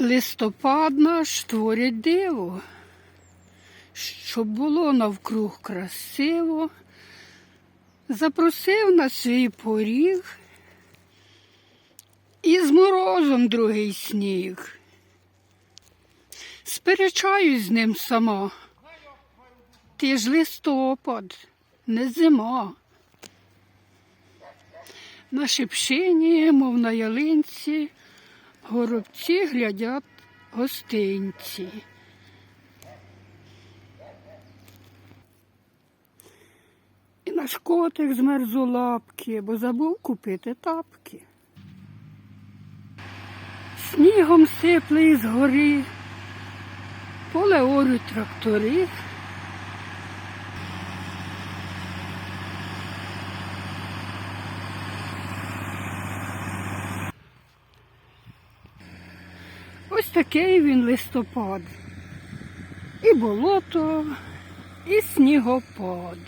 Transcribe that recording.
Листопад наш творять диво, щоб було навкруг красиво, запросив на свій поріг і з морозом другий сніг. Сперечаюсь з ним сама. Ти ж листопад, не зима. На шипшині, мов на ялинці, горобці глядять гостинці. І наш котик змерз у лапки, бо забув купити тапки. Снігом сипле із гори, поле орють трактори. Ось такий він листопад. І болото, і снігопад.